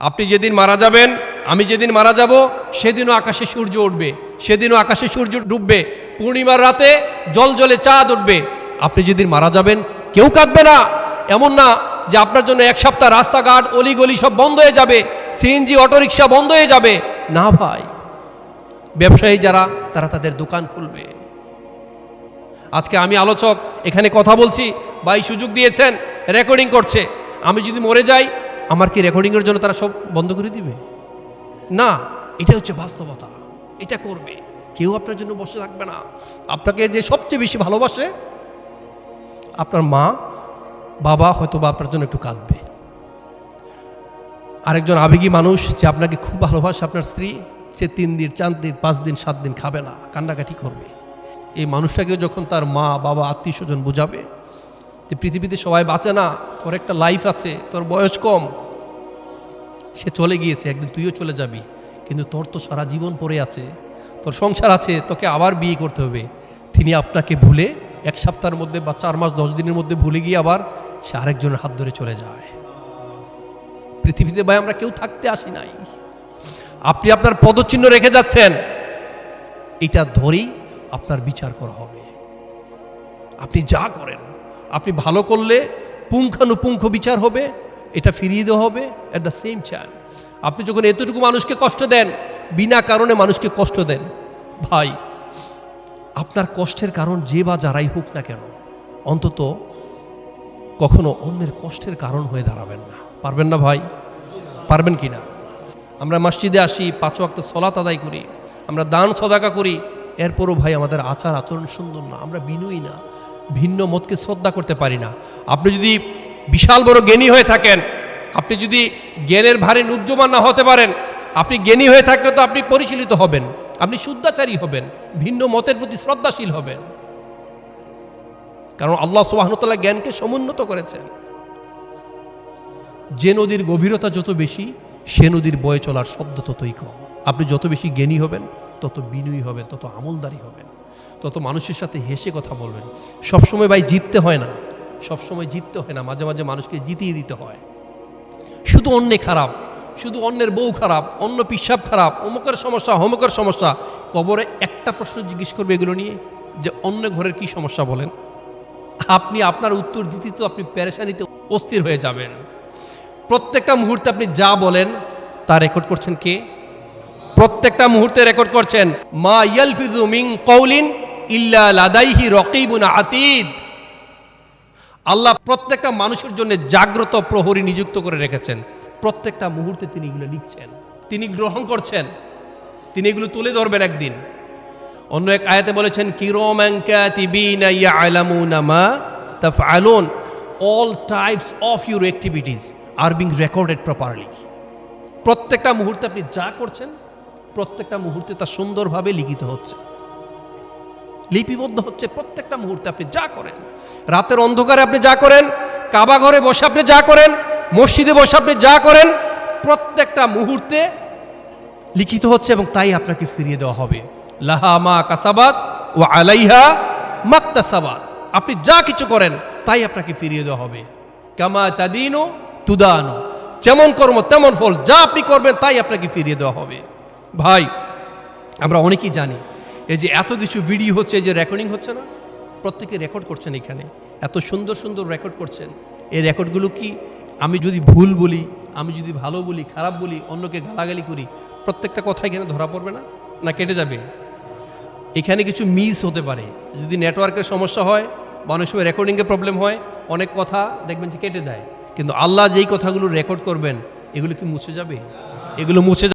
আপনি যেদিন মারা যাবেন, আমি যেদিন মারা যাব, সেদিনও আকাশে সূর্য উঠবে, সেদিনও আকাশে সূর্য ডুববে, পূর্ণিমার রাতে জল জলে চাঁদ উঠবে। আপনি যেদিন মারা যাবেন, কেউ কাঁদবে না। এমন না যে আপনার জন্য এক সপ্তাহ রাস্তাঘাট, অলিগলি সব বন্ধ হয়ে যাবে, সিএনজি, অটোরিকশা বন্ধ হয়ে যাবে। না ভাই। ব্যবসায়ী যারা, তারা তাদের দোকান খুলবে। আজকে আমি আলোচক এখানে কথা বলছি, ভাই সুযোগ দিয়েছেন, রেকর্ডিং করছে। আমি যদি মরে যাই আমার কি রেকর্ডিংয়ের জন্য তারা সব বন্ধ করে দিবে? না, এটা হচ্ছে বাস্তবতা। এটা করবে। কেউ আপনার জন্য বসে থাকবে না। আপনাকে যে সবচেয়ে বেশি ভালোবাসে, আপনার মা, বাবা হয়তো বা আপনার জন্য একটু কাঁদবে। আরেকজন আবেগী মানুষ যে আপনাকে খুব ভালোবাসে, আপনার স্ত্রী, সে তিন দিন, চার দিন, পাঁচ দিন, সাত দিন খাবে না, কান্নাকাটি করবে। এই মানুষটাকেও যখন তার মা, বাবা আত্মীয় স্বজন বোঝাবে যে পৃথিবীতে সবাই বাঁচে না তোর একটা লাইফ আছে, তোর বয়স কম। সে চলে গিয়েছে, একদিন তুইও চলে যাবি। কিন্তু তোর তো সারা জীবন পড়ে আছে, তোর সংসার আছে, তোকে আবার বিয়ে করতে হবে। তিনি আপনাকে ভুলে এক সপ্তাহের মধ্যে বা চার মাস, দশ দিনের মধ্যে ভুলে গিয়ে আবার সে আরেকজনের হাত ধরে চলে যায়। পৃথিবীতে ভাই আমরা কেউ থাকতে আসি নাই। আপনি আপনার পদচিহ্ন রেখে যাচ্ছেন। এটা ধরেই আপনার বিচার করা হবে। আপনি যা করেন, আপনি ভালো করলে পুঙ্খানুপুঙ্খ বিচার হবে, এটা ফিরিয়ে দেওয়া হবে অ্যাট দ্য সেম টাইম আপনি যখন এতটুকু মানুষকে কষ্ট দেন, বিনা কারণে মানুষকে কষ্ট দেন, ভাই, আপনার কষ্টের কারণ যে বা যারাই হোক না কেন, অন্তত কখনো অন্যের কষ্টের কারণ হয়ে দাঁড়াবেন না। পারবেন না ভাই? পারবেন কি না? আমরা মসজিদে আসি, পাঁচ ওয়াক্ত সলাত আদায় করি, আমরা দান সদাকা করি, এরপরও ভাই আমাদের আচার আচরণ সুন্দর না, আমরা বিনয়ী না। ভিন্ন মতকে শ্রদ্ধা করতে পারি না। আপনি যদি বিশাল বড় জ্ঞানী হয়ে থাকেন, আপনি যদি জ্ঞানের ভারে নুজ্জমান না হতে পারেন, আপনি জ্ঞানী হয়ে থাকলে তো আপনি পরিচালিত হবেন, আপনি শুদ্ধাচারী হবেন, ভিন্ন মতের প্রতি শ্রদ্ধাশীল হবেন। কারণ আল্লাহ সুবাহনতাল্লাহ জ্ঞানকে সমুন্নত করেছেন। যে নদীর গভীরতা যত বেশি, সে নদীর বয়ে চলার শব্দ ততই কম। আপনি যত বেশি জ্ঞানী হবেন তত বিনয়ী হবেন, তত আমলদারি হবেন, তত মানুষের সাথে হেসে কথা বলবেন। সবসময় ভাই জিততে হয় না, সবসময় জিততে হয় না, মাঝে মাঝে মানুষকে জিতিয়ে দিতে হয়। শুধু অন্যে খারাপ, শুধু অন্যের বউ খারাপ, অন্য পিসাব খারাপ, অমুকের সমস্যা হমুকের সমস্যা, কবরে একটা প্রশ্ন জিজ্ঞেস করবে এগুলো নিয়ে যে অন্য ঘরের কি সমস্যা বলেন? আপনি আপনার উত্তর দিতে তো আপনি প্যারেশানিতে অস্থির হয়ে যাবেন। প্রত্যেকটা মুহূর্তে আপনি যা বলেন, তা রেকর্ড করছেন কে? প্রত্যেকটা মুহূর্তে রেকর্ড করছেন, মা ইয়ালফিজু মিন কৌলিন ইল্লা লাদাইহি রকিবুন আতিদ। আল্লাহ প্রত্যেকটা মানুষের জন্য জাগ্রত প্রহরী নিযুক্ত করে রেখেছেন। প্রত্যেকটা মুহূর্তে তিনি এগুলো লিখছেন, তিনি গ্রহণ করছেন, তিনি এগুলো তুলে ধরবেন একদিন। অন্য এক আয়াতে বলেছেন মা তাফআলুন। All types of your activities are being recorded properly প্রত্যেকটা মুহূর্তে আপনি যা করছেন প্রত্যেকটা মুহূর্তে তা সুন্দরভাবে লিখিত হচ্ছে। লিপিবদ্ধ হচ্ছে প্রত্যেকটা মুহূর্তে আপনি যা করেন। রাতের অন্ধকারে আপনি যা করেন, কাবা ঘরে বসে আপনি যা করেন, মসজিদে বসে আপনি যা করেন, প্রত্যেকটা মুহূর্তে লিখিত হচ্ছে এবং তাই আপনাকে ফিরিয়ে দেওয়া হবে। লাহা মা কাসাবাত ও আলাইহা মাক্তাসাবাত। আপনি যা কিছু করেন, তাই আপনাকে ফিরিয়ে দেওয়া হবে। কামা তাদিনো তুদানো। যেমন কর্ম, তেমন ফল, যা আপনি করবেন, তাই আপনাকে ফিরিয়ে দেওয়া হবে। ভাই, আমরা অনেকেই জানি, এই যে এত কিছু ভিডিও হচ্ছে যে রেকর্ডিং হচ্ছে না? প্রত্যেকে রেকর্ড করছেন এখানে। এত সুন্দর সুন্দর রেকর্ড করছেন। এই রেকর্ডগুলো কি আমি যদি ভুল বলি, আমি যদি ভালো বলি, খারাপ বলি, অন্যকে গালাগালি করি, প্রত্যেকটা কথা এখানে ধরা পড়বে না? না কেটে যাবে? এখানে কিছু মিস হতে পারে। যদি নেটওয়ার্কের সমস্যা হয় বা অনেক সময় রেকর্ডিংয়ে প্রবলেম হয়, অনেক কথা দেখবেন যে কেটে যায়। কিন্তু আল্লাহ যেই কথাগুলো রেকর্ড করবেন, এগুলো কি মুছে যাবে? এগুলো মুছে